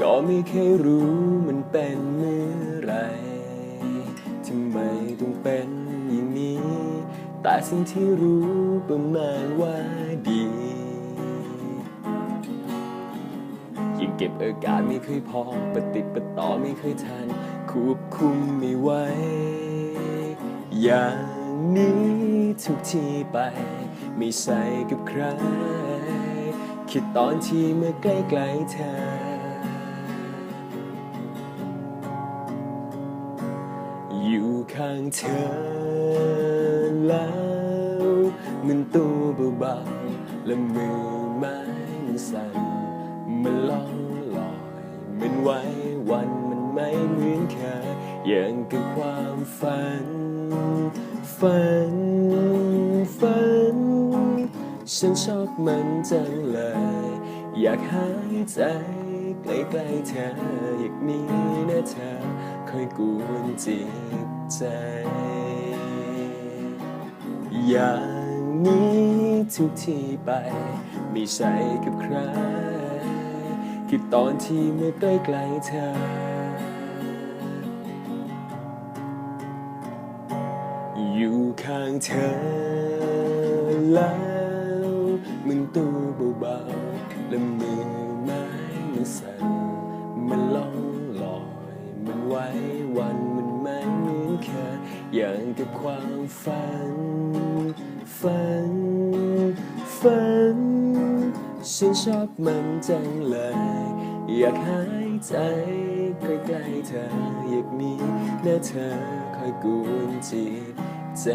ก็ไม่เคยรู้มันเป็นเมื่อไรทำไมต้องเป็นอย่างนี้ แต่สิ่งที่รู้ประมาณว่าดียิ่งเก็บอาการไม่เคยพอปฏิดปต่อไม่เคยทันควบคุมไม่ไหวอย่างนี้ทุกทีไป ไม่ใส่กับใคร คิดตอนที่เมื่อใกล้ๆเธอ อยู่ข้างเธอแล้ว มันตัวเบาๆและมือไม้มันสั่นมันล่องลอยมันไหว้วันมันไม่เหมือนเคยอย่างกับความฝัน ฝัน ฝัน ฉันชอบมันจังเลย อยากหายใจใกล้ๆเธออยากมีนะเธอ คอยกวนจิตใจ อย่างนี้ทุกทีไป ไม่ใช่กับใคร คิดตอนที่เมื่อใกล้ๆเธอ อยู่ข้างเธอแล้วมันตัวเบาๆและมือไม้มันสั่น ไว้วันมันไม่เหมือนเคยอย่างกับความฝัน ฝัน ฝัน ฉันชอบมันจังเลย อยากหายใจใกล้ๆเธออยากมีหน้าเธอคอยกวนจิตใจ